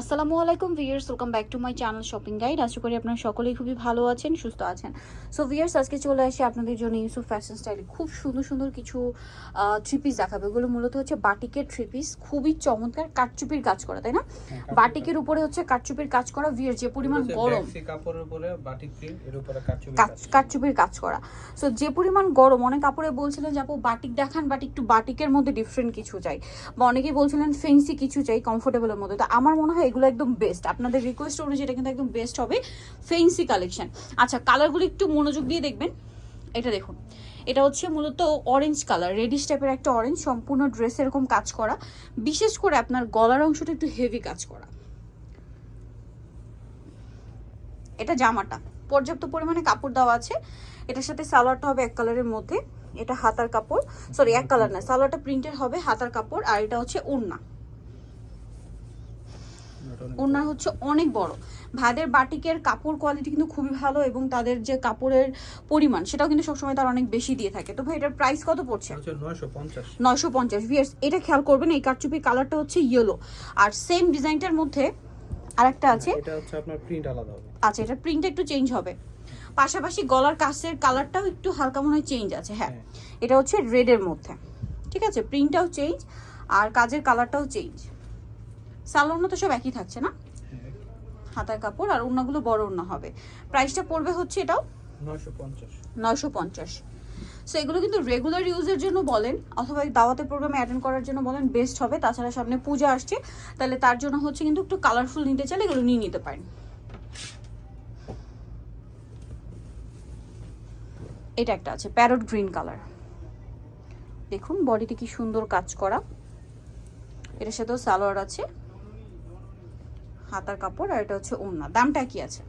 আসসালামু আলাইকুম viewers welcome back to my channel shopping guide আশা করি আপনারা সকলেই খুবই ভালো আছেন সুস্থ আছেন। সো ভিয়ার্স আজকে চলে আসি আপনাদের জন্য ইউসুফ ফ্যাশন স্টাইলে খুব সুন্দর সুন্দর কিছু থ্রি পিস দেখাবে। এগুলো মূলত হচ্ছে বাটিকের থ্রি পিস খুবই চমৎকার কাটচুপির কাজ করা তাই না? বাটিকের উপরে হচ্ছে কাটচুপির কাজ করা ভিয়ার যে পরিমাণ গরম। কাপড়ের উপরে বাটিক প্রিন্ট এর উপরে কাটচুপির কাজ করা। সো যে পরিমাণ গরম অনেক কাপড়ে বলছিলেন যে আপু বাটিক দেখান বাট একটু বাটিকের মধ্যে ডিফারেন্ট কিছু চাই। বা অনেকেই বলছিলেন ফেন্সি কিছু চাই কমফোর্টেবলের মধ্যে। তো আমার মনে হয় এগুলো একদম বেস্ট আপনাদের রিকোয়েস্ট অনুযায়ী এটা কিন্তু একদম বেস্ট হবে। ফেন্সি কালেকশন আচ্ছা কালারগুলো একটু মনোযোগ দিয়ে দেখবেন। এটা দেখুন। এটা হচ্ছে মূলত অরেঞ্জ কালার রেডিশ টাইপের একটা অরেঞ্জ সম্পূর্ণ ড্রেস এরকম কাজ করা। বিশেষ করে আপনার গলার অংশটা একটু হেভি কাজ করা। এটা জামাটা। পর্যাপ্ত পরিমাণে কাপড় দেওয়া আছে। এটার সাথে সালোয়ারটা হবে এক কালারের মধ্যে। এটা হাতার কাপড়। সরি এক কালার না, সালোয়ারটা প্রিন্টের হবে হাতার কাপড়। আর এটা হচ্ছে ওড়না। ওড়না হচ্ছে অনেক বড়। ভাইদের বাটিকের কাপড় কোয়ালিটি কিন্তু খুবই ভালো এবং তাদের যে কাপড়ের পরিমাণ সেটাও কিন্তু সবসময় তার অনেক বেশি দিয়ে থাকে। তো ভাই এটার প্রাইস কত পড়ছে? হচ্ছে 950 নয়শো পঞ্চাশ। ভিয়ার্স এটা খেয়াল করবেন এই কারচুপির কালারটা হচ্ছে ইয়েলো আর সেম ডিজাইনটার মধ্যে আরেকটা আছে। এটা হচ্ছে আপনার প্রিন্ট আলাদা হবে। আচ্ছা এটা প্রিন্টটা একটু চেঞ্জ হবে। পাশাপাশি গলার কাছের কালারটাও একটু হালকা মনে হয় চেঞ্জ আছে হ্যাঁ। হ্যাঁ। এটা হচ্ছে রেডের মধ্যে। ঠিক আছে প্রিন্টটাও চেঞ্জ আর কাজের কালারটাও চেঞ্জ সালোয়ার তো সব একই থাকছে না? হাতার কাপড় আর ওড়নাগুলো বড় ওড়না হবে। প্রাইসটা পড়বে হচ্ছে এটাও? 950 নয়শো পঞ্চাশ। সো এগুলো কিন্তু রেগুলার ইউজের জন্য বলেন অথবা দাওয়াতে প্রোগ্রামে অ্যাটেন্ড করার জন্য বলেন বেস্ট হবে। তাছাড়া সামনে পূজা আসছে তাহলে তার জন্য হচ্ছে কিন্তু একটু কালারফুল নিতে চাইলে এগুলো নিয়ে নিতে পারেন। এটা একটা আছে প্যারট গ্রিন কালার দেখুন বডিতে কি সুন্দর কাজ করা। এটার সাথেও সালোয়ার আছে। হাতার কাপড় আর এটা হচ্ছে ওড়না। দামটা কি আছে?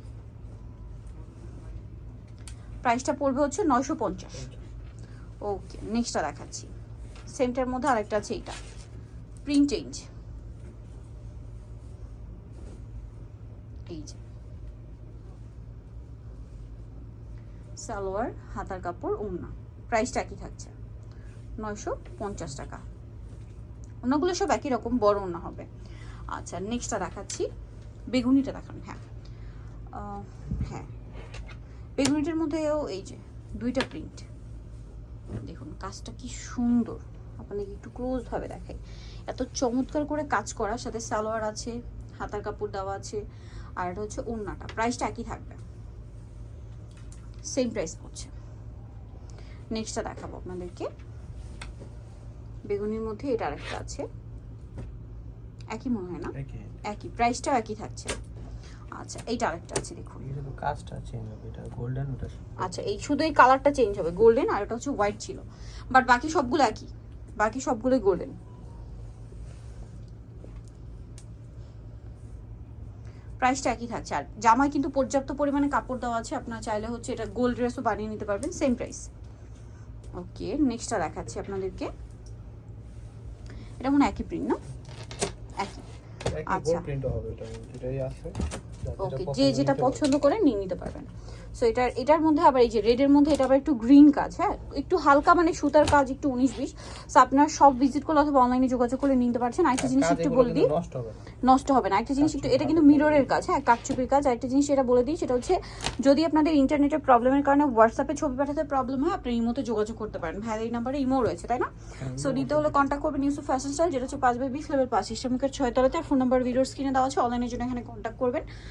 প্রাইসটা পড়বে হচ্ছে নয়শো পঞ্চাশ। ওকে নেক্সটটা দেখাচ্ছি। সেন্টার মধ্যে আরেকটা আছে এইটা। প্রিন্ট চেঞ্জ এই যে। সালোয়ার হাতার কাপড়, ওড়না। প্রাইসটা একই থাকছে? নয়শো পঞ্চাশ টাকা। ওনাগুলো সব একই রকম, বড় ওনা হবে। আচ্ছা নেক্সটটা দেখাচ্ছি। বেগুনিটা দেখান হ্যাঁ। হ্যাঁ। বেগুনিটার মধ্যেও এই যে দুইটা প্রিন্ট দেখুন, কাজটা কি সুন্দর। আপনাকে একটু ক্লোজ ভাবে দেখাই। এত চমৎকার করে কাজ করার সাথে সালোয়ার আছে, হাতার কাপড় দেওয়া আছে, আর এটা হচ্ছে ওড়নাটা। প্রাইসটা একই থাকবে। সেম প্রাইস পড়ছে। নেক্সটটা দেখাবো আপনাদেরকে। বেগুনির মধ্যে এটা আরেকটা আছে। একই মনে হয় না? একই। প্রাইসটাও একই থাকছে। আচ্ছা এইটা আরেকটা আছে দেখুন। এটা তো কাজটা চেঞ্জ হবে এটা গোল্ডেন ওটা আচ্ছা এই শুধু এই কালারটা চেঞ্জ হবে গোল্ডেন আর এটা হচ্ছে হোয়াইট ছিল। বাট বাকি সবগুলো একই। বাকি সবগুলোই গোল্ডেন প্রাইসটা একই থাকছে। আর জামায় কিন্তু পর্যাপ্ত পরিমাণে কাপড় দেওয়া আছে আপনারা চাইলে হচ্ছে এটা গোল্ড ড্রেসও বানিয়ে নিতে পারবেন সেম প্রাইস ওকে নেক্সটটা দেখাচ্ছি আপনাদেরকে। এটা মনে একই প্রিন্ট না? আচ্ছা। প্রিন্ট হবে এটা এটাই আছে ওকে যে যেটা পছন্দ করে নিয়ে নিতে পারবেন। সো এটার এটার মধ্যে আবার এই যে রেডের মধ্যে এটা আবার একটু গ্রিন কাজ হ্যাঁ? একটু হালকা মানে সুতার কাজ একটু উনিশ বিশ। সো আপনার সব ভিজিট করলে অথবা অনলাইনে যোগাযোগ করে নিতে পারছেন। আরেকটা জিনিস একটু বলে দিই। নষ্ট হবে না। একটা জিনিস একটু এটা কিন্তু মিররের কাজ হ্যাঁ কাকচুপির কাজ। আরেকটা জিনিস এটা বলে দিই সেটা হচ্ছে যদি আপনাদের ইন্টারনেটের প্রবলেমের কারণে হোয়াটসঅ্যাপে ছবি পাঠাতে প্রবলেম হয় আপনি ইমোতে যোগাযোগ করতে পারেন। ভাইয়ের এই নাম্বারে ইমো রয়েছে তাই না? সো নিতে হলে কন্ট্যাক্ট করবেন ইউসুফ ফ্যাশন স্টাইল যেটা হচ্ছে পাঁচ বাই বিশ লেভেল পাঁচ। ইসলামিকের ছয় তলাতে ফোন নাম্বার ভিডিওর স্ক্রিনে দেওয়া আছে। অনলাইনের জন্য এখানে কন্ট্যাক্ট করবেন।